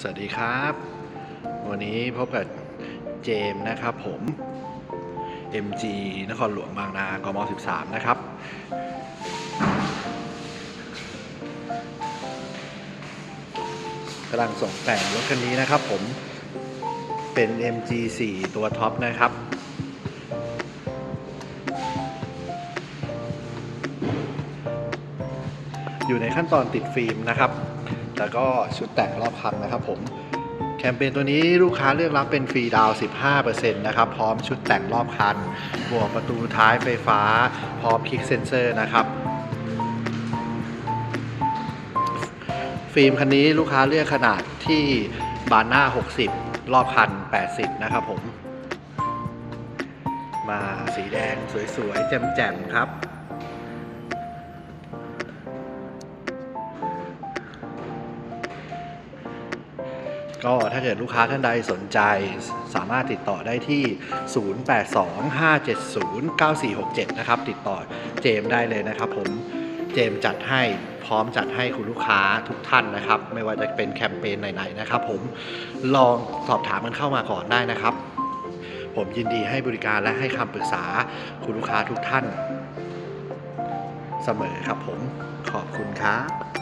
สวัสดีครับ วันนี้พบกับเจมส์นะครับผม MG นครหลวงบางนากม 13 นะครับ กำลังส่งแต่งรถคันนี้นะครับผม เป็น MG 4 ตัวท็อปนะครับอยู่ในขั้นตอนติดฟิล์มนะครับ แล้วก็ชุดแต่งรอบคันนะครับผมแคมเปญตัวนี้ลูกค้าเลือกรับเป็นฟรีดาวน์15%นะครับ พร้อมชุดแต่งรอบคัน บวกประตูท้ายไฟฟ้า พร้อมคลิกเซนเซอร์นะครับฟิล์มคันนี้ลูกค้าเลือกขนาดที่บานหน้า 60 รอบคัน 80 นะครับผม มาสีแดงสวยๆแจ่มๆครับ ก็ถ้าเกิดลูกค้าท่านใดสนใจสามารถติดต่อได้ที่ 0825709467 นะครับ ติดต่อเจมได้เลยนะครับผมเจมจัดให้พร้อมจัดให้คุณลูกค้าทุกท่านนะครับ ไม่ว่าจะเป็นแคมเปญไหนๆนะครับ ผมลองสอบถามกันเข้ามาก่อนได้นะครับ ผมยินดีให้บริการและให้คำปรึกษาคุณลูกค้าทุกท่าน เสมอครับผมขอบคุณครับ